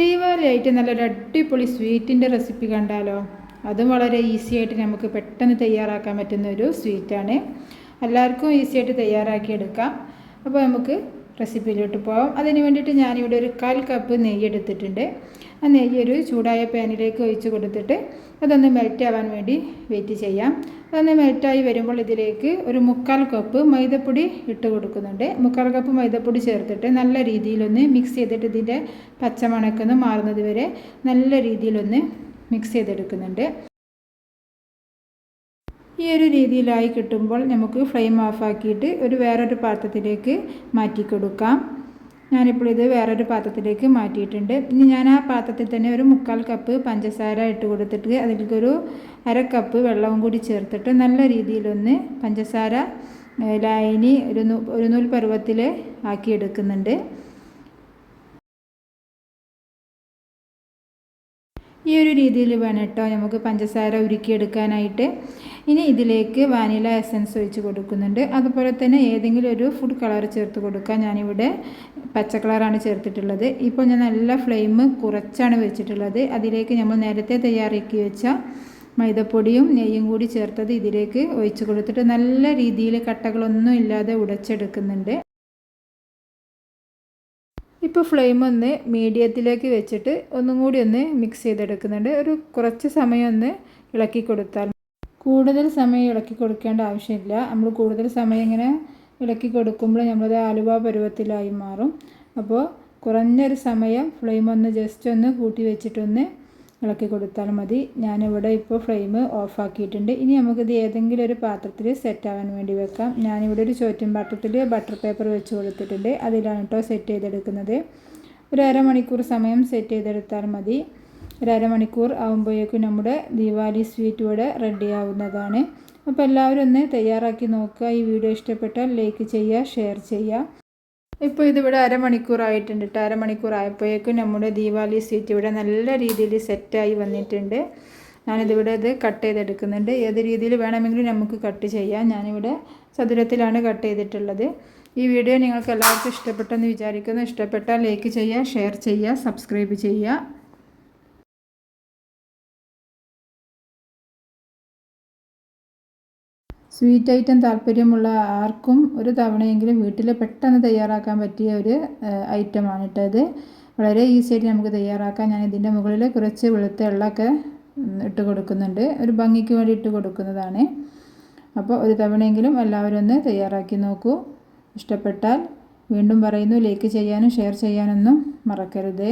ദീപാവലി ആയിട്ട് നല്ലൊരു അടിപൊളി സ്വീറ്റിന്റെ റെസിപ്പി കണ്ടാലോ? അതും വളരെ ഈസി ആയിട്ട് നമുക്ക് പെട്ടെന്ന് തയ്യാറാക്കാൻ പറ്റുന്ന ഒരു സ്വീറ്റാണ്. എല്ലാവർക്കും ഈസി ആയിട്ട് തയ്യാറാക്കി എടുക്കാം അപ്പോൾ നമുക്ക് റെസിപ്പിയിലോട്ട് പോകാം അതിന് വേണ്ടിയിട്ട് ഞാനിവിടെ ഒരു കാൽ കപ്പ് നെയ്യ് എടുത്തിട്ടുണ്ട്. ആ നെയ്യ് ഒരു ചൂടായ പാനിലേക്ക് ഒഴിച്ച് കൊടുത്തിട്ട് അതൊന്ന് മെൽറ്റ് ആവാൻ വേണ്ടി വെയിറ്റ് ചെയ്യാം. അതൊന്ന് മെൽറ്റായി വരുമ്പോൾ ഇതിലേക്ക് ഒരു മുക്കാൽ കപ്പ് മൈദപ്പൊടി ഇട്ട് കൊടുക്കുന്നുണ്ട്. മുക്കാൽ കപ്പ് മൈദപ്പൊടി ചേർത്തിട്ട് നല്ല രീതിയിലൊന്ന് മിക്സ് ചെയ്തിട്ട് ഇതിന്റെ പച്ചമണക്കൊന്ന് മാറുന്നത് വരെ നല്ല രീതിയിലൊന്ന് മിക്സ് ചെയ്തെടുക്കുന്നുണ്ട്. ഈ ഒരു രീതിയിലായി കിട്ടുമ്പോൾ നമുക്ക് ഫ്ലെയിം ഓഫാക്കിയിട്ട് ഒരു വേറൊരു പാത്രത്തിലേക്ക് മാറ്റി കൊടുക്കാം ഞാനിപ്പോൾ ഇത് വേറൊരു പാത്രത്തിലേക്ക് മാറ്റിയിട്ടുണ്ട്. ഇനി ഞാൻ ആ പാത്രത്തിൽ തന്നെ ഒരു മുക്കാൽ കപ്പ് പഞ്ചസാര ഇട്ട് കൊടുത്തിട്ട് അതിലേക്കൊരു അര കപ്പ് വെള്ളവും കൂടി ചേർത്തിട്ട് നല്ല രീതിയിലൊന്ന് പഞ്ചസാര ലായനി ഒരു ഒരു നൂൽ പരുവത്തിൽ ആക്കിയെടുക്കുന്നുണ്ട്. ഈ ഒരു രീതിയിൽ വേണം കേട്ടോ നമുക്ക് പഞ്ചസാര ഉരുക്കിയെടുക്കാനായിട്ട്. ഇനി ഇതിലേക്ക് വാനില എസൻസ് ഒഴിച്ച് കൊടുക്കുന്നുണ്ട്. അതുപോലെ തന്നെ ഏതെങ്കിലും ഒരു ഫുഡ് കളർ ചേർത്ത് കൊടുക്കുക ഞാനിവിടെ പച്ച കളറാണ് ചേർത്തിട്ടുള്ളത്. ഇപ്പോൾ ഞാൻ നല്ല ഫ്ലെയിം കുറച്ചാണ് വെച്ചിട്ടുള്ളത്. അതിലേക്ക് നമ്മൾ നേരത്തെ തയ്യാറാക്കി വെച്ച മൈദപ്പൊടിയും നെയ്യും കൂടി ചേർത്തത് ഇതിലേക്ക് ഒഴിച്ചു കൊടുത്തിട്ട് നല്ല രീതിയിൽ കട്ടകളൊന്നും ഇല്ലാതെ ഉടച്ചെടുക്കുന്നുണ്ട്. ഇപ്പോൾ ഫ്ലെയിം ഒന്ന് മീഡിയത്തിലേക്ക് വെച്ചിട്ട് ഒന്നും കൂടി ഒന്ന് മിക്സ് ചെയ്തെടുക്കുന്നുണ്ട്. ഒരു കുറച്ച് സമയം ഒന്ന് ഇളക്കി കൊടുത്താൽ കൂടുതൽ സമയം ഇളക്കി കൊടുക്കേണ്ട ആവശ്യമില്ല. നമ്മൾ കൂടുതൽ സമയം ഇങ്ങനെ ഇളക്കി കൊടുക്കുമ്പോൾ നമ്മളത് ആലുവ പരുവത്തിലായി മാറും. അപ്പോൾ കുറഞ്ഞൊരു സമയം ഫ്ലെയിം ഒന്ന് ജസ്റ്റ് ഒന്ന് കൂട്ടി വെച്ചിട്ടൊന്ന് ഇളക്കി കൊടുത്താൽ മതി. ഞാനിവിടെ ഇപ്പോൾ ഫ്ലെയിം ഓഫാക്കിയിട്ടുണ്ട് ഇനി നമുക്കിത് ഏതെങ്കിലും ഒരു പാത്രത്തിൽ സെറ്റ് ആവാൻ വേണ്ടി വെക്കാം. ഞാനിവിടെ ഒരു ചോറ്റും പാത്രത്തിൽ ബട്ടർ പേപ്പർ വെച്ച് കൊടുത്തിട്ടുണ്ട്. അതിലാണ് കേട്ടോ സെറ്റ് ചെയ്തെടുക്കുന്നത്. ഒരു അരമണിക്കൂർ സമയം സെറ്റ് ചെയ്തെടുത്താൽ മതി. ഒരു അരമണിക്കൂർ ആകുമ്പോഴേക്കും നമ്മുടെ ദീപാവലി സ്വീറ്റ് ഇവിടെ റെഡി ആവുന്നതാണ് അപ്പോൾ എല്ലാവരും ഒന്ന് തയ്യാറാക്കി നോക്കുക. ഈ വീഡിയോ ഇഷ്ടപ്പെട്ടാൽ ലൈക്ക് ചെയ്യുക ഷെയർ ചെയ്യുക. ഇപ്പോൾ ഇതിവിടെ അരമണിക്കൂർ ആയിട്ടുണ്ട് കേട്ടോ അരമണിക്കൂർ ആയപ്പോഴേക്കും നമ്മുടെ ദീപാവലി സ്വീറ്റ് ഇവിടെ നല്ല രീതിയിൽ സെറ്റായി വന്നിട്ടുണ്ട്. ഞാനിതിവിടെ ഇത് കട്ട് ചെയ്തെടുക്കുന്നുണ്ട്. ഏത് രീതിയിൽ വേണമെങ്കിലും നമുക്ക് കട്ട് ചെയ്യാം. ഞാനിവിടെ ചതുരത്തിലാണ് കട്ട് ചെയ്തിട്ടുള്ളത്. ഈ വീഡിയോ നിങ്ങൾക്ക് എല്ലാവർക്കും ഇഷ്ടപ്പെട്ടെന്ന് വിചാരിക്കുന്നു. ഇഷ്ടപ്പെട്ടാൽ ലൈക്ക് ചെയ്യുക ഷെയർ ചെയ്യുക സബ്സ്ക്രൈബ് ചെയ്യുക. സ്വീറ്റ് ഐറ്റം താല്പര്യമുള്ള ആർക്കും ഒരു തവണയെങ്കിലും വീട്ടിൽ പെട്ടെന്ന് തയ്യാറാക്കാൻ പറ്റിയ ഒരു ഐറ്റമാണ് കേട്ടോ ഇത്. വളരെ ഈസി ആയിട്ട് നമുക്ക് തയ്യാറാക്കാം. ഞാൻ ഇതിന്റെ മുകളിൽ കുറച്ച് വെളുത്ത എള്ളൊക്കെ ഇട്ട് കൊടുക്കുന്നുണ്ട്. ഒരു ഭംഗിക്ക് വേണ്ടി ഇട്ട് കൊടുക്കുന്നതാണ്. അപ്പോൾ ഒരു തവണയെങ്കിലും എല്ലാവരും ഒന്ന് തയ്യാറാക്കി നോക്കൂ. ഇഷ്ടപ്പെട്ടാൽ വീണ്ടും പറയുന്നു. ലൈക്ക് ചെയ്യാനും ഷെയർ ചെയ്യാനൊന്നും മറക്കരുത്.